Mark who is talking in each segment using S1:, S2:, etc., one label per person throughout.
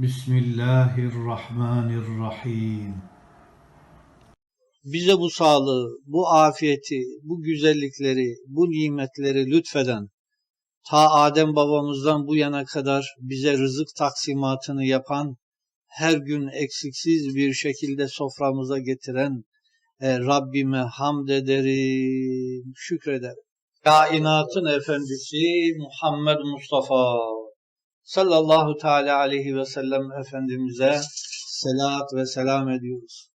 S1: الشيطان الرجيم بسم الله الرحمن الرحيم
S2: bize bu sağlığı, bu afiyeti, bu güzellikleri, bu nimetleri lütfeden, ta Adem babamızdan bu yana kadar bize rızık taksimatını yapan, her gün eksiksiz bir şekilde soframıza getiren e, Rabbime hamd ederim, şükrederim. Kainatın efendisi Muhammed Mustafa sallallahu teala aleyhi ve sellem Efendimiz'e selat ve selam ediyoruz.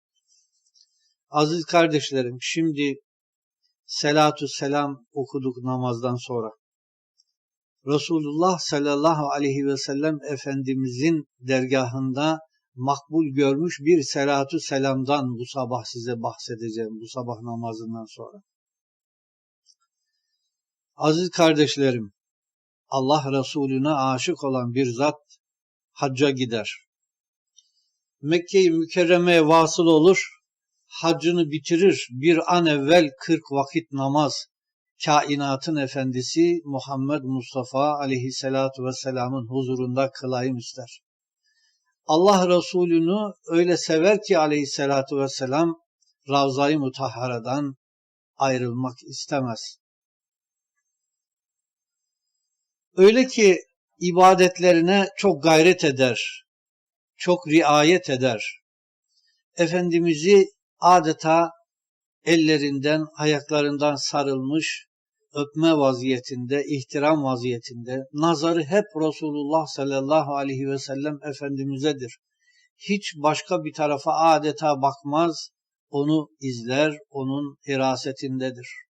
S2: Aziz kardeşlerim, şimdi selatü selam okuduk namazdan sonra. Resulullah sallallahu aleyhi ve sellem Efendimizin dergahında makbul görmüş bir selatü selamdan bu sabah size bahsedeceğim, bu sabah namazından sonra. Aziz kardeşlerim, Allah Resulüne aşık olan bir zat hacca gider. Mekke-i Mükerreme'ye vasıl olur, haccını bitirir, bir an evvel 40 vakit namaz, kainatın efendisi Muhammed Mustafa aleyhissalatu vesselamın huzurunda kılayım ister. Allah Resulü'nü öyle sever ki aleyhissalatu vesselam Ravza-i Mutahhara'dan ayrılmak istemez. Öyle ki ibadetlerine çok gayret eder, çok riayet eder. Efendimiz'i adeta ellerinden, ayaklarından sarılmış, öpme vaziyetinde, ihtiram vaziyetinde, nazarı hep Resulullah sallallahu aleyhi ve sellem Efendimiz'edir. Hiç başka bir tarafa adeta bakmaz, onu izler, onun hirasetindedir.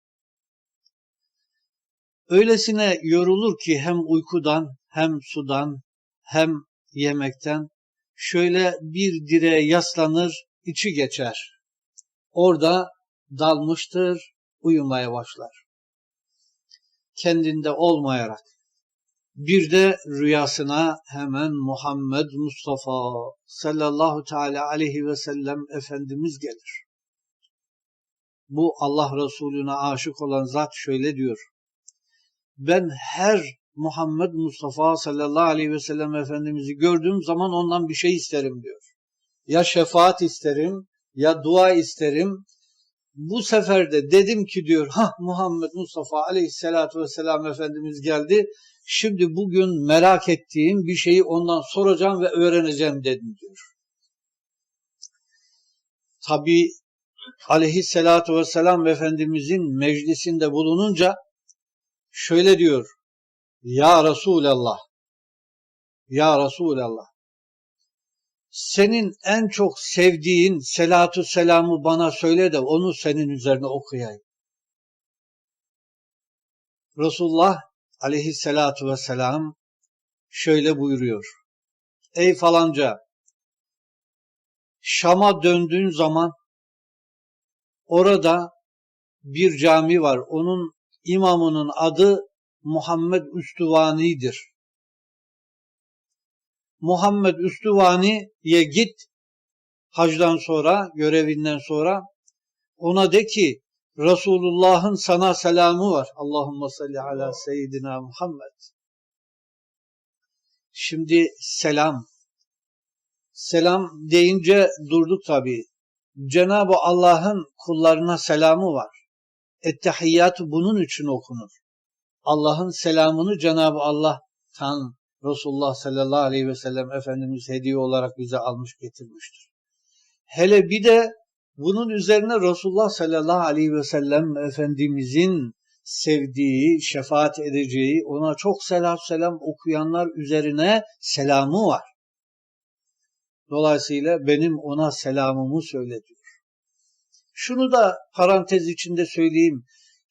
S2: Öylesine yorulur ki hem uykudan, hem sudan, hem yemekten, şöyle bir direğe yaslanır, içi geçer. Orada dalmıştır, uyumaya başlar. Kendinde olmayarak. Bir de rüyasına hemen Muhammed Mustafa sallallahu teala aleyhi ve sellem Efendimiz gelir. Bu Allah Resulüne aşık olan zat şöyle diyor. Ben her Muhammed Mustafa sallallahu aleyhi ve sellem Efendimiz'i gördüğüm zaman ondan bir şey isterim diyor. Ya şefaat isterim, ya dua isterim. Bu sefer de dedim ki diyor, ha Muhammed Mustafa aleyhissalatu vesselam Efendimiz geldi. Şimdi bugün merak ettiğim bir şeyi ondan soracağım ve öğreneceğim dedim diyor. Tabi aleyhissalatu vesselam Efendimizin meclisinde bulununca şöyle diyor. Ya Resulallah, Ya Resulallah, senin en çok sevdiğin selatü selamı bana söyle de onu senin üzerine okuyayım. Resulullah aleyhissalatu vesselam şöyle buyuruyor. Ey falanca, Şam'a döndüğün zaman orada bir cami var. Onun imamının adı Muhammed Üstüvani'dir. Muhammed Üstüvani'ye git hacdan sonra, görevinden sonra ona de ki Resulullah'ın sana selamı var. Allahümme salli ala seyyidina Muhammed. Şimdi selam. Selam deyince durduk tabi. Cenab-ı Allah'ın kullarına selamı var. Ettehiyyat bunun için okunur. Allah'ın selamını Cenab-ı Allah tan Resulullah sallallahu aleyhi ve sellem Efendimiz hediye olarak bize almış getirmiştir. Hele bir de bunun üzerine Resulullah sallallahu aleyhi ve sellem Efendimizin sevdiği, şefaat edeceği, ona çok selam selam okuyanlar üzerine selamı var. Dolayısıyla benim ona selamımı söyle diyor. Şunu da parantez içinde söyleyeyim.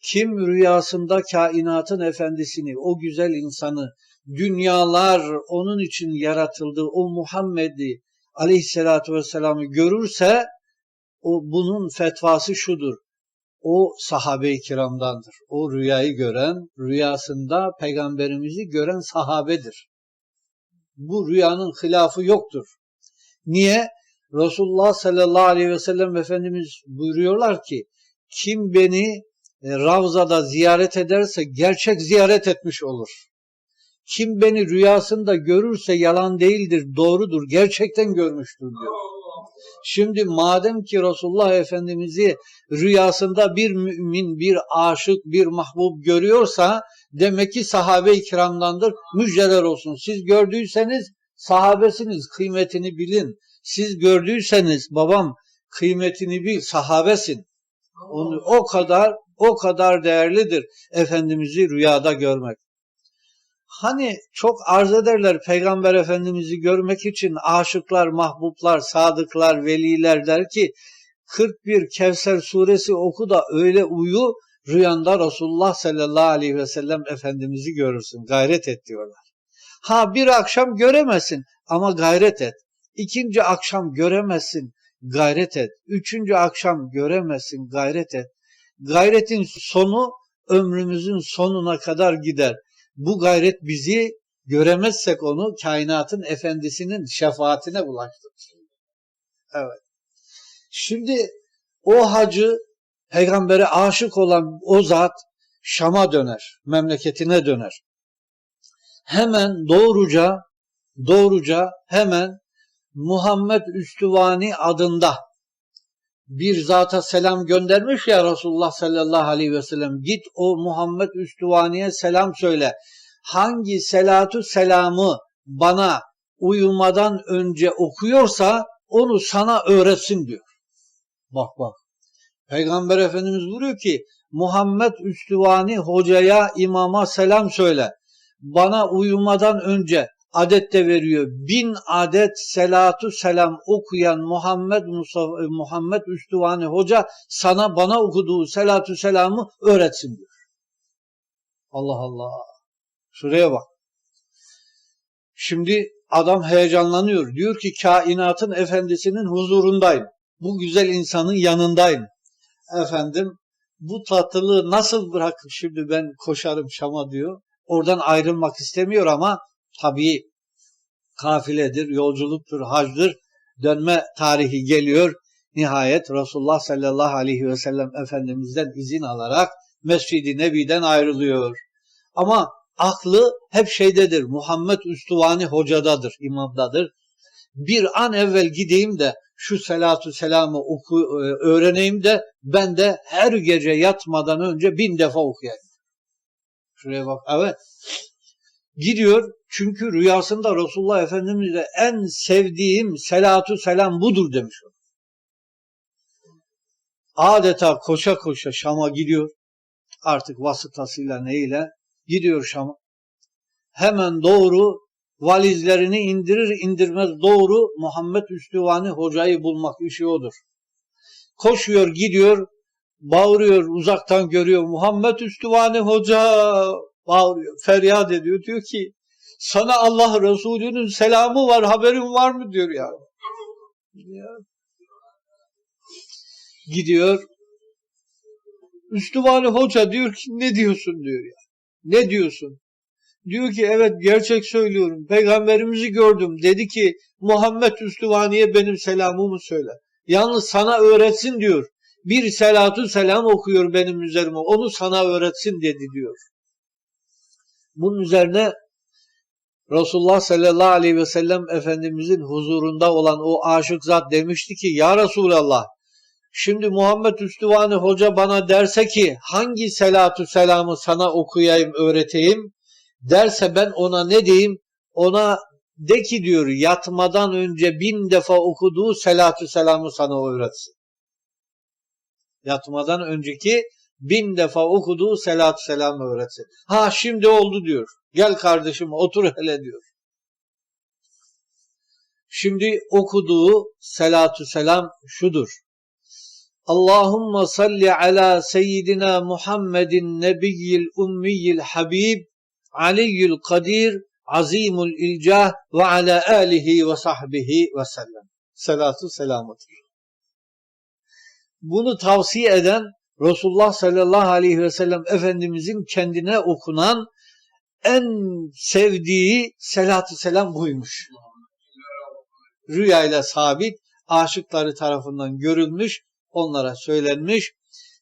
S2: Kim rüyasında kainatın efendisini, o güzel insanı, dünyalar onun için yaratıldı, o Muhammed'i aleyhissalatü vesselam'ı görürse, o bunun fetvası şudur. O sahabe-i kiramdandır. O rüyayı gören, rüyasında peygamberimizi gören sahabedir. Bu rüyanın hilafı yoktur. Niye? Resulullah sallallahu aleyhi ve sellem Efendimiz buyuruyorlar ki, kim beni Ravza'da ziyaret ederse gerçek ziyaret etmiş olur. Kim beni rüyasında görürse yalan değildir, doğrudur, gerçekten görmüştür diyor. Şimdi madem ki Resulullah Efendimiz'i rüyasında bir mümin, bir aşık, bir mahbub görüyorsa demek ki sahabe-i kiramdandır. Müjdeler olsun. Siz gördüyseniz sahabesiniz, kıymetini bilin. Siz gördüyseniz babam kıymetini bil, sahabesin. Onu, o kadar o kadar değerlidir Efendimiz'i rüyada görmek. Hani çok arz ederler Peygamber Efendimiz'i görmek için aşıklar, mahbublar, sadıklar, veliler der ki 41 Kevser suresi oku da öyle uyu rüyanda Resulullah sallallahu aleyhi ve sellem Efendimiz'i görürsün. Gayret et diyorlar. Ha bir akşam göremezsin ama gayret et. İkinci akşam göremezsin, gayret et. Üçüncü akşam göremezsin, gayret et. Gayretin sonu ömrümüzün sonuna kadar gider. Bu gayret bizi göremezsek onu kainatın efendisinin şefaatine bulaştırır. Evet. Şimdi o hacı peygambere aşık olan o zat Şam'a döner, memleketine döner. Hemen doğruca doğruca hemen Muhammed Üstüvani adında bir zata selam göndermiş ya Resulullah sallallahu aleyhi ve sellem. Git o Muhammed Üstüvani'ye selam söyle. Hangi selatu selamı bana uyumadan önce okuyorsa onu sana öğretsin diyor. Bak bak. Peygamber Efendimiz buyuruyor ki Muhammed Üstüvani hocaya imama selam söyle. Bana uyumadan önce adette veriyor. Bin adet selatu selam okuyan Muhammed Mustafa, Muhammed Üstüvani Hoca sana bana okuduğu selatu selamı öğretsin diyor. Allah Allah. Şuraya bak. Şimdi adam heyecanlanıyor. Diyor ki kainatın efendisinin huzurundayım. Bu güzel insanın yanındayım. Efendim bu tatlılığı nasıl bırakıp şimdi ben koşarım Şam'a diyor. Oradan ayrılmak istemiyor ama tabii kafiledir, yolculuktur, hacdır. Dönme tarihi geliyor. Nihayet Resulullah sallallahu aleyhi ve sellem Efendimiz'den izin alarak Mescid-i Nebi'den ayrılıyor. Ama aklı hep şeydedir. Muhammed Üstuvani hocadadır, imamdadır. Bir an evvel gideyim de şu selatu selamı oku, öğreneyim de ben de her gece yatmadan önce bin defa okuyayım. Şuraya bak. Evet. Gidiyor çünkü rüyasında Resulullah Efendimiz'e en sevdiğim selatu selam budur demiş. Adeta koşa koşa Şam'a gidiyor. Artık vasıtasıyla neyle gidiyor Şam'a. Hemen doğru valizlerini indirir indirmez doğru Muhammed Üstüvani hocayı bulmak işi odur. Koşuyor gidiyor bağırıyor uzaktan görüyor Muhammed Üstüvani hoca bağırıyor feryat ediyor diyor ki sana Allah Resulü'nün selamı var haberin var mı diyor ya. Gidiyor Üstüvani hoca diyor ki ne diyorsun diyor ya. Ne diyorsun? Diyor ki evet gerçek söylüyorum. Peygamberimizi gördüm. Dedi ki Muhammed Üstüvani'ye benim selamımı söyle. Yalnız sana öğretsin diyor. Bir selatu selam okuyor benim üzerime. Onu sana öğretsin dedi diyor. Bunun üzerine Resulullah sallallahu aleyhi ve sellem Efendimizin huzurunda olan o aşık zat demişti ki Ya Resulallah şimdi Muhammed Üstüvani Hoca bana derse ki hangi selatu selamı sana okuyayım öğreteyim derse ben ona ne diyeyim ona de ki diyor yatmadan önce bin defa okuduğu selatu selamı sana öğretsin. Yatmadan önceki bin defa okuduğu selatü selamı öğretsin. Ha şimdi oldu diyor. Gel kardeşim otur hele diyor. Şimdi okuduğu selatü selam şudur. Allahümme salli ala seyyidina Muhammedin nebiyyil ummiyil habib aliyyül kadir azimul ilcah ve ala alihi ve sahbihi ve sellem. Selatü selamıdır. Bunu tavsiye eden Resulullah sallallahu aleyhi ve sellem Efendimizin kendine okunan en sevdiği selatü selam buymuş. Rüyayla sabit, aşıkları tarafından görülmüş, onlara söylenmiş.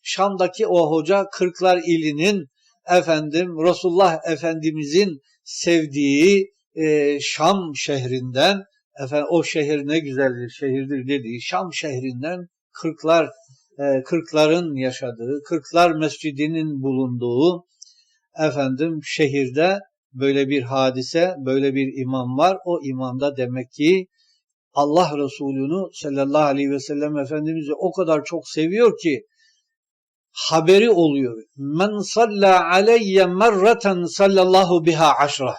S2: Şam'daki o hoca Kırklar ilinin efendim Resulullah Efendimizin sevdiği e, Şam şehrinden efendim o şehir ne güzeldir şehirdir dediği Şam şehrinden kırklar kırkların yaşadığı, kırklar mescidinin bulunduğu efendim şehirde böyle bir hadise, böyle bir imam var. O imamda demek ki Allah Resulü'nü sallallahu aleyhi ve sellem Efendimiz'i o kadar çok seviyor ki haberi oluyor. Men salla aleyye merreten sallallahu biha aşra.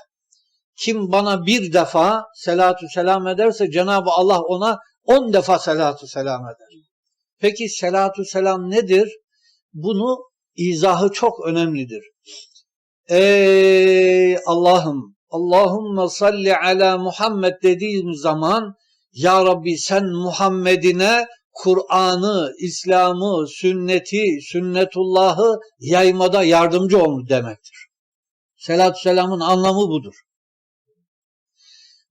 S2: Kim bana bir defa selatü selam ederse Cenab-ı Allah ona on defa selatü selam eder. Peki selatü selam nedir? Bunu izahı çok önemlidir. Ey Allah'ım, Allahümme salli ala Muhammed dediğim zaman Ya Rabbi sen Muhammed'ine Kur'an'ı, İslam'ı, sünneti, sünnetullah'ı yaymada yardımcı ol demektir. Selatü selamın anlamı budur.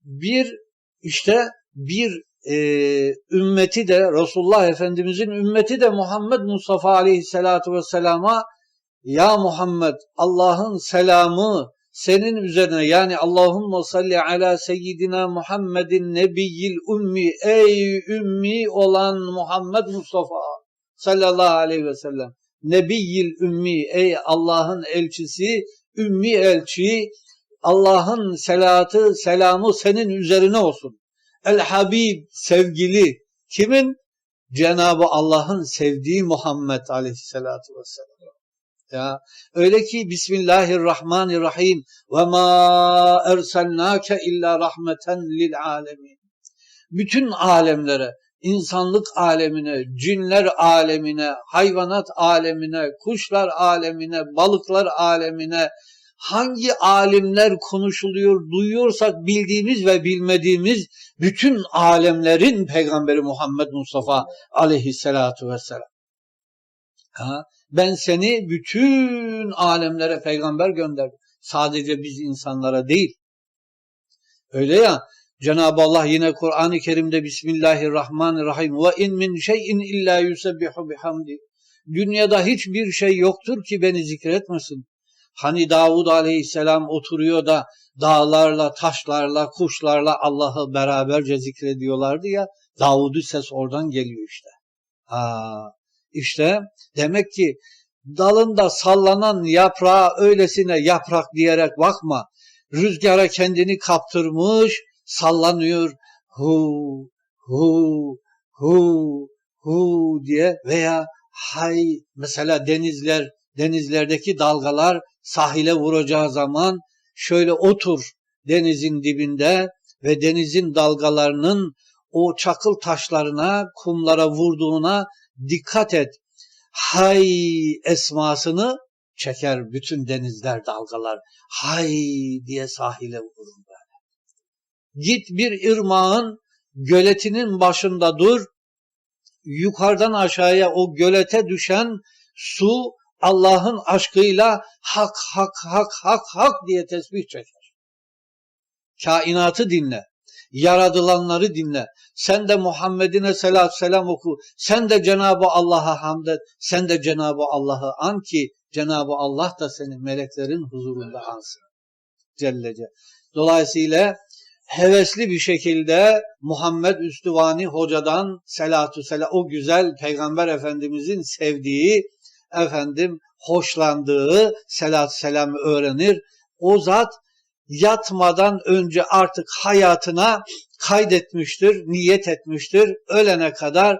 S2: Bir işte bir e, ümmeti de Resulullah Efendimizin ümmeti de Muhammed Mustafa Aleyhisselatü Vesselam'a Ya Muhammed Allah'ın selamı senin üzerine yani Allahümme salli ala seyyidina Muhammedin nebiyyil ummi ey ümmi olan Muhammed Mustafa sallallahu aleyhi ve sellem nebiyyil ummi ey Allah'ın elçisi ümmi elçi Allah'ın selatı selamı senin üzerine olsun. El Habib sevgili kimin? Cenabı Allah'ın sevdiği Muhammed Aleyhisselatü Vesselam. Ya öyle ki Bismillahirrahmanirrahim ve ma erselnake illa rahmeten lil alemin. Bütün alemlere, insanlık alemine, cinler alemine, hayvanat alemine, kuşlar alemine, balıklar alemine, hangi alimler konuşuluyor, duyuyorsak bildiğimiz ve bilmediğimiz bütün alemlerin peygamberi Muhammed Mustafa aleyhissalatu vesselam. Ha? Ben seni bütün alemlere peygamber gönderdim. Sadece biz insanlara değil. Öyle ya Cenab-ı Allah yine Kur'an-ı Kerim'de Bismillahirrahmanirrahim ve in min şeyin illa yusebbihu bihamdi. Dünyada hiçbir şey yoktur ki beni zikretmesin. Hani Davud aleyhisselam oturuyor da dağlarla, taşlarla, kuşlarla Allah'ı beraberce zikrediyorlardı ya. Davud'u ses oradan geliyor işte. Ha, işte demek ki dalında sallanan yaprağa öylesine yaprak diyerek bakma. Rüzgara kendini kaptırmış, sallanıyor. Hu, hu, hu, hu diye veya hay mesela denizler, denizlerdeki dalgalar sahile vuracağı zaman şöyle otur denizin dibinde ve denizin dalgalarının o çakıl taşlarına, kumlara vurduğuna dikkat et. Hay esmasını çeker bütün denizler dalgalar. Hay diye sahile vurur böyle. Git bir ırmağın göletinin başında dur. Yukarıdan aşağıya o gölete düşen su Allah'ın aşkıyla hak hak hak hak hak diye tesbih çeker. Kainatı dinle. Yaradılanları dinle. Sen de Muhammed'ine selat selam oku. Sen de Cenab-ı Allah'a hamd et. Sen de Cenab-ı Allah'ı an ki Cenab-ı Allah da seni meleklerin huzurunda ansın. Cellece. Dolayısıyla hevesli bir şekilde Muhammed Üstüvani hocadan selatü selam o güzel peygamber efendimizin sevdiği efendim hoşlandığı selat selamı öğrenir. O zat yatmadan önce artık hayatına kaydetmiştir, niyet etmiştir. Ölene kadar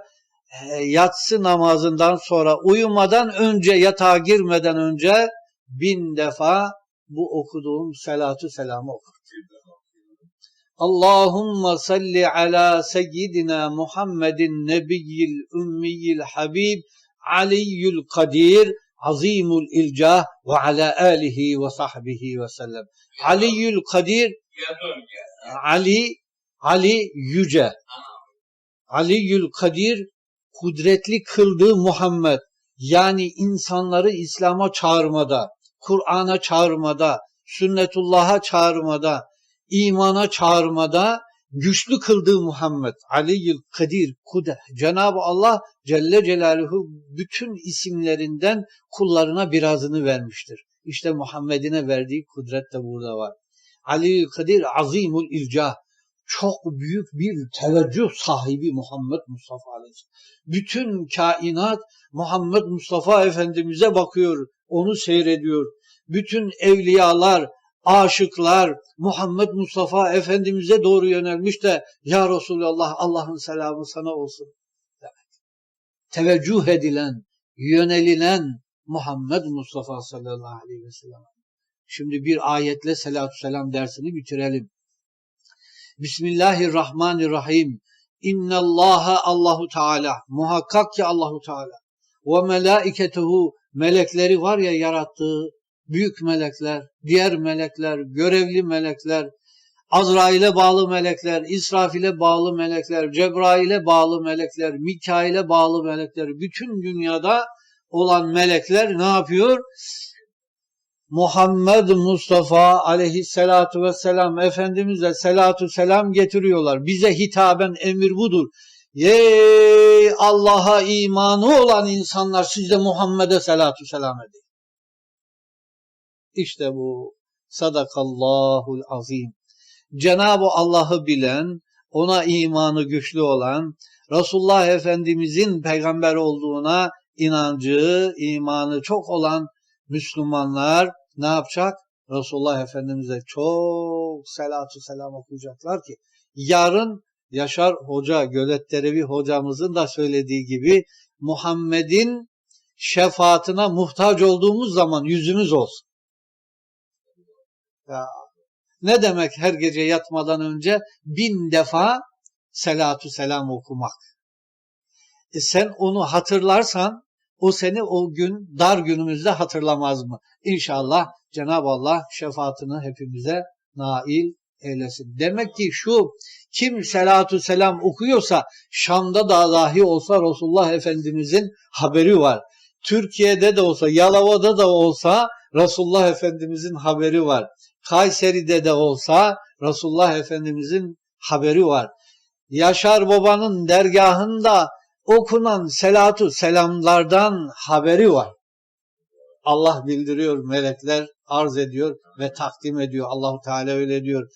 S2: e, yatsı namazından sonra uyumadan önce yatağa girmeden önce bin defa bu okuduğum selatü selamı okur. Allahümme salli ala seyyidina Muhammedin nebiyyil ümmiyil habib aliyyül kadir azimul ilcah ve ala alihi ve sahbihi ve sellem. Aliyyül kadir Ali Ali yüce. Aliyyül kadir kudretli kıldığı Muhammed yani insanları İslam'a çağırmada, Kur'an'a çağırmada, sünnetullah'a çağırmada, imana çağırmada güçlü kıldığı Muhammed Aliyyül Kadir Kude Cenab-ı Allah Celle Celaluhu bütün isimlerinden kullarına birazını vermiştir. İşte Muhammed'ine verdiği kudret de burada var. Ali Kadir Azimul İlca çok büyük bir teveccüh sahibi Muhammed Mustafa Aleyhisselam. Bütün kainat Muhammed Mustafa Efendimiz'e bakıyor, onu seyrediyor. Bütün evliyalar, aşıklar Muhammed Mustafa Efendimiz'e doğru yönelmiş de Ya Resulallah Allah'ın selamı sana olsun. demek. Teveccüh edilen, yönelilen Muhammed Mustafa sallallahu aleyhi ve sellem. Şimdi bir ayetle selatü selam dersini bitirelim. Bismillahirrahmanirrahim. İnnallaha Allahu Teala muhakkak ki Allahu Teala ve melaiketuhu melekleri var ya yarattığı büyük melekler, diğer melekler, görevli melekler, Azrail'e bağlı melekler, İsrafil'e bağlı melekler, Cebrail'e bağlı melekler, Mikail'e bağlı melekler, bütün dünyada olan melekler ne yapıyor? Muhammed Mustafa aleyhissalatu vesselam Efendimiz'e selatu selam getiriyorlar. Bize hitaben emir budur. Ey Allah'a imanı olan insanlar siz de Muhammed'e selatu selam edin. İşte bu sadakallahul azim. Cenab-ı Allah'ı bilen, ona imanı güçlü olan, Resulullah Efendimizin peygamber olduğuna inancı, imanı çok olan Müslümanlar ne yapacak? Resulullah Efendimiz'e çok selatü selam okuyacaklar ki yarın Yaşar Hoca, Göletterevi hocamızın da söylediği gibi Muhammed'in şefaatine muhtaç olduğumuz zaman yüzümüz olsun. Ya, ne demek her gece yatmadan önce bin defa selatü selam okumak? E sen onu hatırlarsan o seni o gün dar günümüzde hatırlamaz mı? İnşallah Cenab-ı Allah şefaatini hepimize nail eylesin. Demek ki şu kim selatü selam okuyorsa Şam'da da dahi olsa Resulullah Efendimizin haberi var. Türkiye'de de olsa, Yalova'da da olsa Resulullah Efendimizin haberi var. Kayseri'de de olsa Resulullah Efendimizin haberi var. Yaşar Baba'nın dergahında okunan selatu selamlardan haberi var. Allah bildiriyor, melekler arz ediyor ve takdim ediyor. Allahu Teala öyle diyor.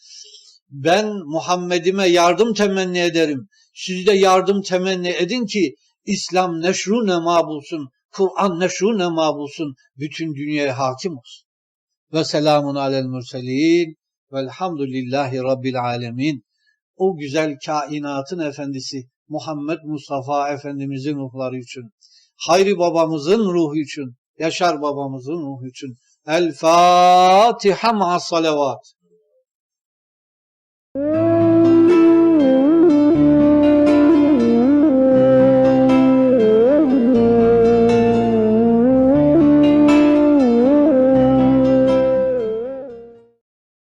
S2: Ben Muhammed'ime yardım temenni ederim. Siz de yardım temenni edin ki İslam neşru nema bulsun, Kur'an neşru nema bulsun, bütün dünyaya hakim olsun. Ve selamun alel mürselin velhamdülillahi rabbil alemin. O güzel kainatın efendisi Muhammed Mustafa Efendimizin ruhları için, Hayri babamızın ruhu için, Yaşar babamızın ruhu için. El Fatiha ma'as salavat.